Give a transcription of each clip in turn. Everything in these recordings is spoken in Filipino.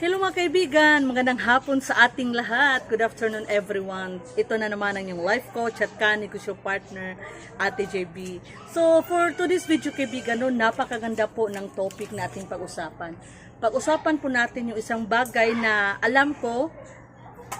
Hello mga kaibigan, magandang hapon sa ating lahat. Good afternoon everyone. Ito na naman ang yung life coach at kanegosyo partner, Ate JB. So for today's video kaibigan, no, napakaganda po ng topic na ating pag-usapan. Pag-usapan po natin yung isang bagay na alam ko,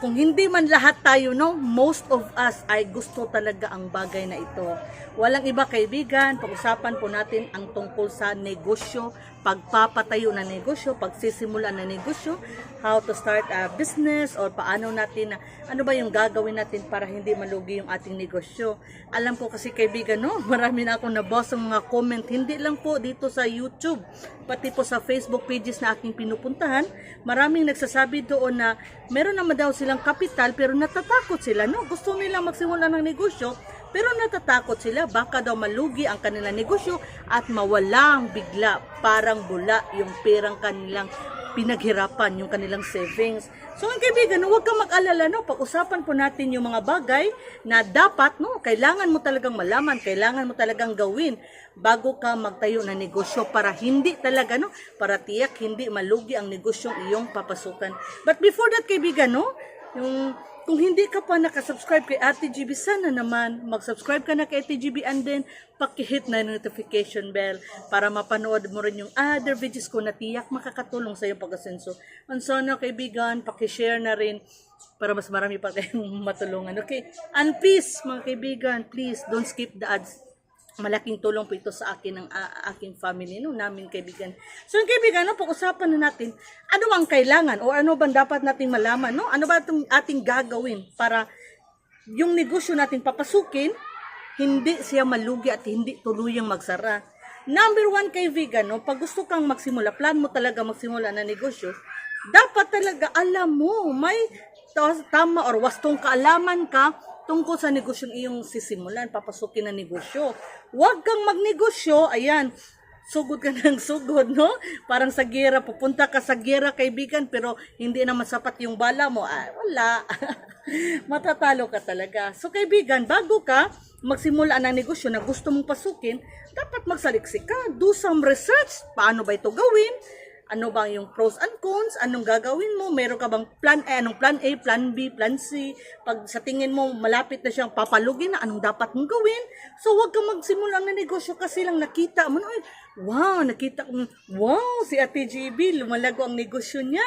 kung hindi man lahat tayo, no, most of us ay gusto talaga ang bagay na ito. Walang iba kaibigan, pag-usapan po natin ang tungkol sa negosyo, pagpapatayo ng negosyo, pagsisimula ng negosyo, how to start a business or paano natin, ano ba yung gagawin natin para hindi malugi yung ating negosyo. Alam ko kasi kaibigan, no, marami na akong nabasa mga comment, hindi lang po dito sa YouTube, pati po sa Facebook pages na aking pinupuntahan, maraming nagsasabi doon na meron naman daw silang kapital pero natatakot sila, no? Gusto nilang magsimula ng negosyo pero natatakot sila baka daw malugi ang kanilang negosyo at mawalang bigla parang bula yung perang kanilang pinaghirapan, yung kanilang savings. So ang kaibigan, huwag kang mag-alala, no? Pag-usapan po natin yung mga bagay na dapat, no, kailangan mo talagang malaman, kailangan mo talagang gawin bago ka magtayo ng negosyo para hindi talaga, no, para tiyak hindi malugi ang negosyong iyong papasukan. But before that, kaibigan, no, yung kung hindi ka pa nakasubscribe kay Ate GB, sana naman mag-subscribe ka na kay Ate GB and then pakihit na yung notification bell para mapanood mo rin yung other videos ko na tiyak makakatulong sa iyong pag-asenso. And sana kaibigan, pakishare na rin para mas marami pa kayong matulungan. Okay? And please, mga kaibigan, please don't skip the ads malaking tulong po ito sa akin ng a- aking family, no, namin kaibigan. So, yung kaibigan, no, pag-usapan na natin, ano ang kailangan o ano bang dapat nating malaman, no? Ano ba itong ating gagawin para yung negosyo natin papasukin, hindi siya malugi at hindi tuluyang magsara. Number one kaibigan, no, pag gusto kang magsimula, plan mo talaga magsimula ng negosyo, dapat talaga alam mo, may ta- tama or wastong kaalaman ka tungkol sa negosyong iyong sisimulan, papasukin na negosyo. Huwag kang magnegosyo, ayan, sugod ka ng sugod, no? Parang sa gera, pupunta ka sa gera, kaibigan, pero hindi naman sapat yung bala mo. Ah, wala. Matatalo ka talaga. So, kaibigan, bago ka magsimula ng negosyo na gusto mong pasukin, dapat magsaliksik ka. Do some research. Paano ba ito gawin? Ano bang yung pros and cons, anong gagawin mo, meron ka bang plan A, anong plan A, plan B, plan C, pag sa tingin mo malapit na siyang papalugin na, anong dapat mong gawin, so huwag kang magsimula ng negosyo kasi lang nakita mo, ay, wow, nakita ko, wow, si Ate GB, lumalago ang negosyo niya,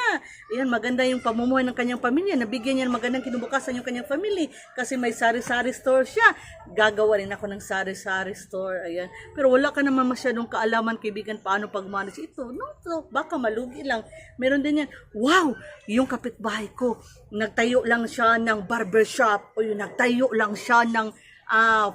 ayan, maganda yung pamumuhay ng kanyang pamilya, nabigyan niya ng magandang kinubukasan yung kanyang family, kasi may sari-sari store siya, gagawa rin ako ng sari-sari store, ayan, pero wala ka naman masyadong kaalaman, kaibigan, paano pag-manage ito, no, so, baka malugi lang. Meron din yan, wow, yung kapitbahay ko, nagtayo lang siya ng barbershop, o yung nagtayo lang siya ng, ah,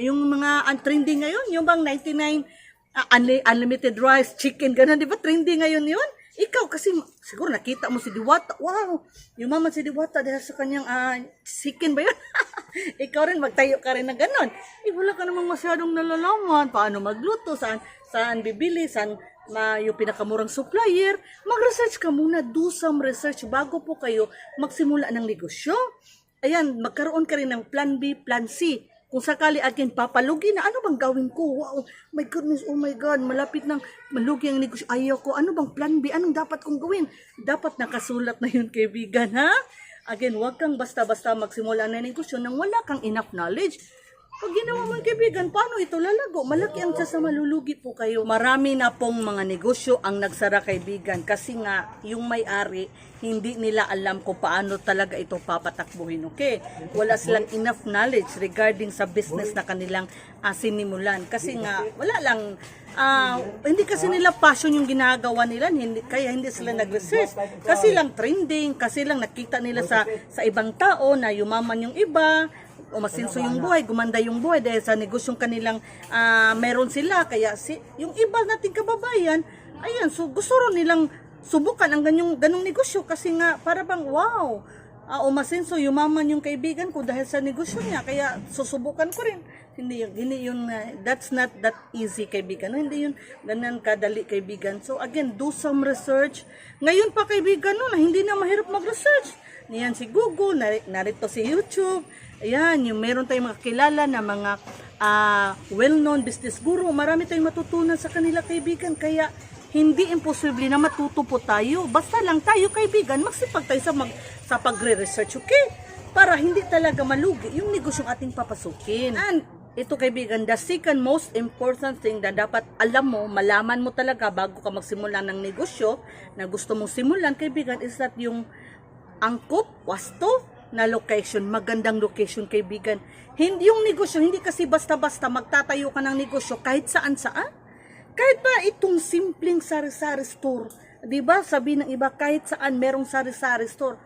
yung, mga ang trending ngayon, yung bang 99 ah, unli- unlimited rice, chicken, ganun, di ba? Trending ngayon yun. Ikaw kasi, siguro nakita mo si Diwata, wow, yung mama si Diwata dahil sa kanyang ah, chicken ba yun? Ikaw rin, magtayo ka rin na ganun. Eh, wala ka namang masyadong nalalaman, paano magluto, saan, saan bibili, saan ma yung pinakamurang supplier, mag-research ka muna, do some research bago po kayo magsimula ng negosyo. Ayan, magkaroon ka rin ng plan B, plan C. Kung sakali akin papalugi na, ano bang gawin ko? Wow, my goodness, oh my God, malapit nang malugi ang negosyo. Ayaw ko, ano bang plan B? Anong dapat kong gawin? Dapat nakasulat na yun, kaibigan, ha? Again, huwag kang basta-basta magsimula ng negosyo nang wala kang enough knowledge. Pag ginawa mo kaibigan, paano ito lalago? Malaki ang sa malulugi po kayo. Marami na pong mga negosyo ang nagsara kaibigan kasi nga yung may-ari hindi nila alam kung paano talaga ito papatakbuhin. Okay? Wala silang enough knowledge regarding sa business na kanilang ah, sinimulan. Kasi nga wala lang ah, hindi kasi nila passion yung ginagawa nila, hindi, kaya hindi sila nag-research. Kasi lang trending, kasi lang nakita nila sa sa ibang tao na yumaman yung iba, umasinso yung buhay, gumanda yung buhay dahil sa negosyong kanilang ah, meron sila. Kaya si, yung iba nating kababayan, ayan, so gusto rin nilang subukan ang ganyong, ganong negosyo kasi nga para bang wow, ah, umasinso, yumaman yung kaibigan ko dahil sa negosyo niya. Kaya susubukan ko rin. Hindi yun, hindi yun, ah, that's not that easy kaibigan. Hindi yun ganun kadali kaibigan. So again, do some research. Ngayon pa kaibigan no, na hindi na mahirap mag-research. Niyan si Google, nari- narito si YouTube. Ayan, yung meron tayong mga kilala na mga ah, well-known business guru. Marami tayong matutunan sa kanila kaibigan. Kaya hindi imposible na matuto po tayo. Basta lang tayo, kaibigan, magsipag tayo sa, mag, sa pagre-research, okay? Para hindi talaga malugi yung negosyong ating papasukin. And ito kaibigan, the second most important thing na dapat alam mo, malaman mo talaga bago ka magsimula ng negosyo na gusto mong simulan, kaibigan, is that yung angkop, wasto, na location, magandang location kaibigan. Hindi yung negosyo, hindi kasi basta-basta magtatayo ka ng negosyo kahit saan-saan. Kahit ba itong simpleng sari-sari store, 'di ba? Sabi ng iba kahit saan merong sari-sari store.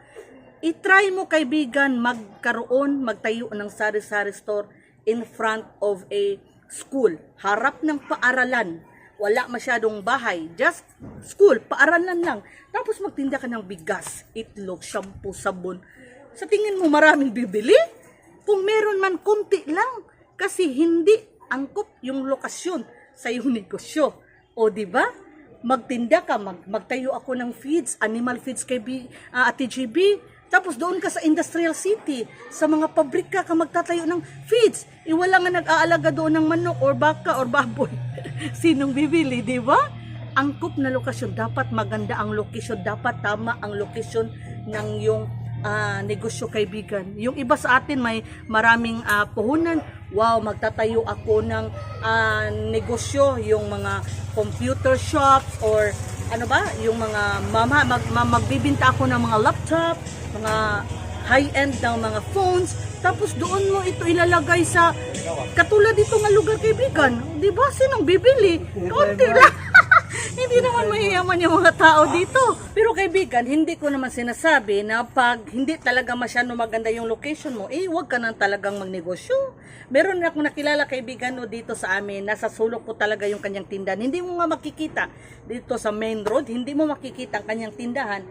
I-try mo kaibigan magkaroon, magtayo ng sari-sari store in front of a school, harap ng paaralan. Wala masyadong bahay, just school, paaralan lang. Tapos magtinda ka ng bigas, itlog, shampoo, sabon. Sa tingin mo maraming bibili? Kung meron man kunti lang, kasi hindi angkop yung lokasyon sa iyong negosyo. O di ba? Magtinda ka, mag, magtayo ako ng feeds, animal feeds kay B, ah, Ate GB. Tapos doon ka sa industrial city, sa mga pabrika ka magtatayo ng feeds. Iwala nga nag-aalaga doon ng manok or baka or baboy. Sinong bibili, di ba? Angkop na lokasyon, dapat maganda ang lokasyon, dapat tama ang lokasyon ng yung ah, negosyo kaibigan. Yung iba sa atin may maraming ah, puhunan. Wow, magtatayo ako ng ah, negosyo, yung mga computer shops or ano ba, yung mga mama, mag, ma- magbibinta ako ng mga laptop, mga high-end ng mga phones, tapos doon mo ito ilalagay sa katulad dito nga lugar kaibigan. 'Di ba? Sinong bibili? Konti lang. Hindi naman mayayaman yung mga tao dito. Pero kaibigan, hindi ko naman sinasabi na pag hindi talaga masyado maganda yung location mo, eh wag ka nang talagang magnegosyo. Meron na akong nakilala kaibigan no dito sa amin, nasa sulok po talaga yung kanyang tindahan. Hindi mo nga makikita dito sa main road, hindi mo makikita ang kanyang tindahan.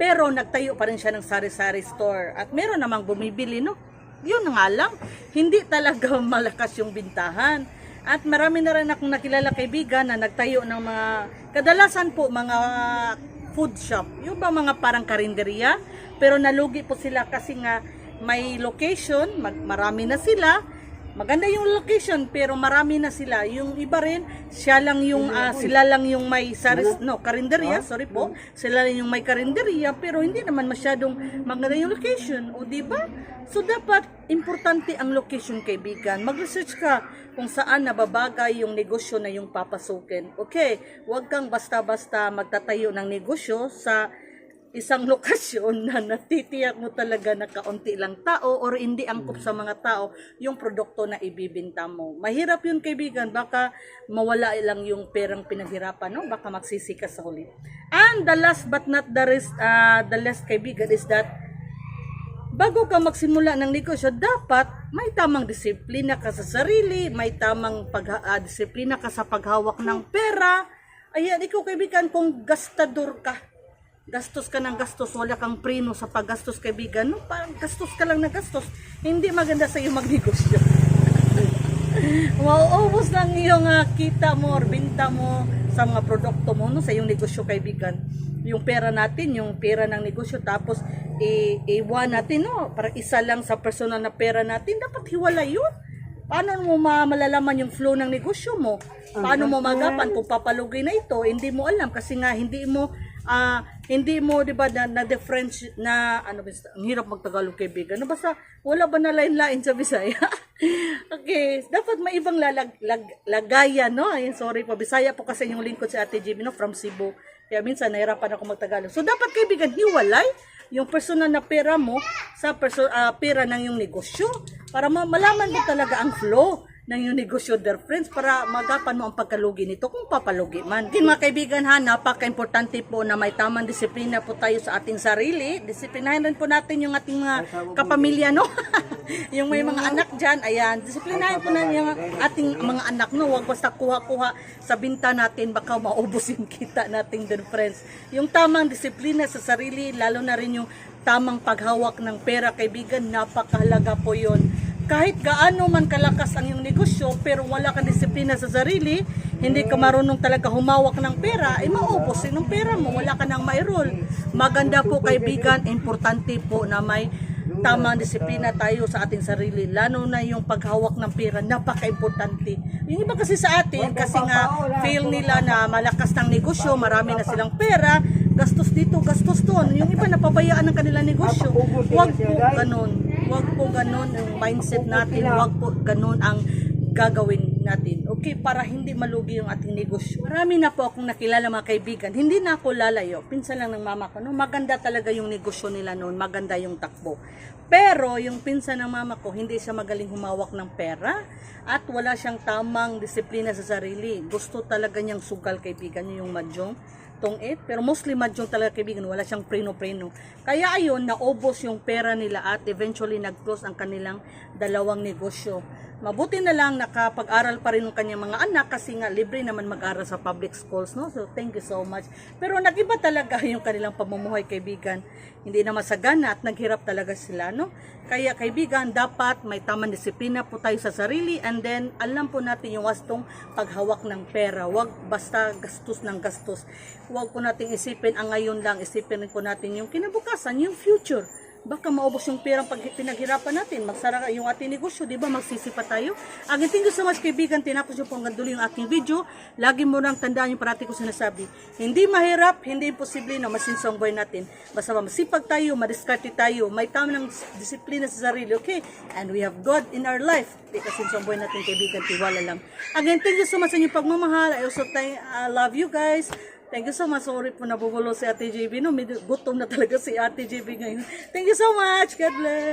Pero nagtayo pa rin siya ng sari-sari store. At meron namang bumibili, no? Yun nga lang, hindi talaga malakas yung bintahan. At marami na rin akong nakilala kaibigan na nagtayo ng mga, kadalasan po mga food shop. Yung ba mga parang karinderya. Pero nalugi po sila kasi nga may location, mag, marami na sila. Maganda yung location pero marami na sila. Yung iba rin, siya lang yung ah, sila lang yung may saris, no, karinderya, sorry po. Sila lang yung may karinderya pero hindi naman masyadong maganda yung location, o di ba? So dapat importante ang location kaibigan. Mag-research ka kung saan nababagay yung negosyo na yung papasukin. Okay, huwag kang basta-basta magtatayo ng negosyo sa isang lokasyon na natitiyak mo talaga na kaunti lang tao or hindi angkop sa mga tao yung produkto na ibibinta mo. Mahirap yun kaibigan, baka mawala lang yung perang pinaghirapan, no? baka magsisi ka sa huli. And the last but not the rest, uh, the last kaibigan is that bago ka magsimula ng negosyo, dapat may tamang disiplina ka sa sarili, may tamang pag, ah, disiplina ka sa paghawak ng pera. Ayan, ikaw kaibigan, kung gastador ka, gastos ka ng gastos, wala kang preno sa paggastos kaibigan, no, parang gastos ka lang na gastos, hindi maganda sa iyo magnegosyo. Mauubos lang yung ah, kita mo or binta mo sa mga produkto mo no, sa iyong negosyo kaibigan. Yung pera natin, yung pera ng negosyo, tapos iwan natin, no? Para isa lang sa personal na pera natin, dapat hiwala yun. Paano mo ma- malalaman yung flow ng negosyo mo? Paano mo magapan kung papalugay na ito? Hindi mo alam kasi nga hindi mo ah hindi mo 'di ba na, na difference na ano ba ang hirap magtagalog kaibigan. No basta wala ba na line-line sa Bisaya? okay, dapat may ibang lalag, lag, lagayan, no? Ay, sorry po, Bisaya po kasi yung lingkod si Ate Jimmy, no, from Cebu. Kaya minsan nahirapan ako magtagalog. So dapat kaibigan hiwalay yung personal na pera mo sa perso- ah, pera ng yung negosyo para ma- malaman mo talaga ang flow ng yung negosyo dear friends para magapan mo ang pagkalugi nito kung papalugi man. Din mga kaibigan ha, napaka-importante po na may tamang disiplina po tayo sa ating sarili. Disiplinahin rin po natin yung ating mga kapamilya, no? yung may mga anak dyan, ayan, disiplinahin po natin yung ating mga anak, no? Huwag basta kuha-kuha sa binta natin, baka maubos yung kita natin dear friends. Yung tamang disiplina sa sarili, lalo na rin yung tamang paghawak ng pera, kaibigan, napakahalaga po yon kahit gaano man kalakas ang iyong negosyo pero wala kang disiplina sa sarili, hindi ka marunong talaga humawak ng pera, ay maubos din ang pera mo, wala ka nang mairol. Maganda po kaibigan, importante po na may tamang disiplina tayo sa ating sarili. Lalo na yung paghawak ng pera, napaka-importante. Yung iba kasi sa atin, kasi nga feel nila na malakas ng negosyo, marami na silang pera, gastos dito, gastos doon. Yung iba napabayaan ng kanilang negosyo. Huwag po ganun. Huwag po ganun ang mindset natin. Huwag po ganun ang gagawin natin. Okay, para hindi malugi yung ating negosyo. Marami na po akong nakilala mga kaibigan. Hindi na ako lalayo. Pinsan lang ng mama ko. No? Maganda talaga yung negosyo nila noon. Maganda yung takbo. Pero yung pinsan ng mama ko, hindi siya magaling humawak ng pera at wala siyang tamang disiplina sa sarili. Gusto talaga niyang sugal kaibigan niyo yung madyong tong it. Pero mostly madyong talaga kaibigan, wala siyang preno-preno. Kaya ayun, naubos yung pera nila at eventually nag-close ang kanilang dalawang negosyo. Mabuti na lang nakapag-aral pa rin ng kanyang mga anak kasi nga libre naman mag-aral sa public schools, no? So thank you so much. Pero nag-iba talaga yung kanilang pamumuhay kaibigan. Hindi na masagana at naghirap talaga sila, no? Kaya kaibigan, dapat may tamang disiplina po tayo sa sarili and then alam po natin yung wastong paghawak ng pera. Huwag basta gastos ng gastos. Huwag po natin isipin ang ngayon lang, isipin po natin yung kinabukasan, yung future baka maubos yung perang pag pinaghirapan natin. Magsara yung ating negosyo, di ba? Magsisipa tayo. Again, thank you so much kaibigan. Tinapos yung pong ganduli yung aking video. Lagi mo nang tandaan yung parati ko sinasabi. Hindi mahirap, hindi imposible na masinsong buhay natin. Basta masipag tayo, madiskarte tayo, may tama ng disiplina sa sarili, okay? And we have God in our life. Di kasinsong buhay natin kaibigan, tiwala lang. Again, thank you so much sa inyong pagmamahal. I also thank, I love you guys. Thank you so much. Sorry po nabubulo si Ate JB. No, gutom na talaga si Ate JB ngayon. Thank you so much. God bless.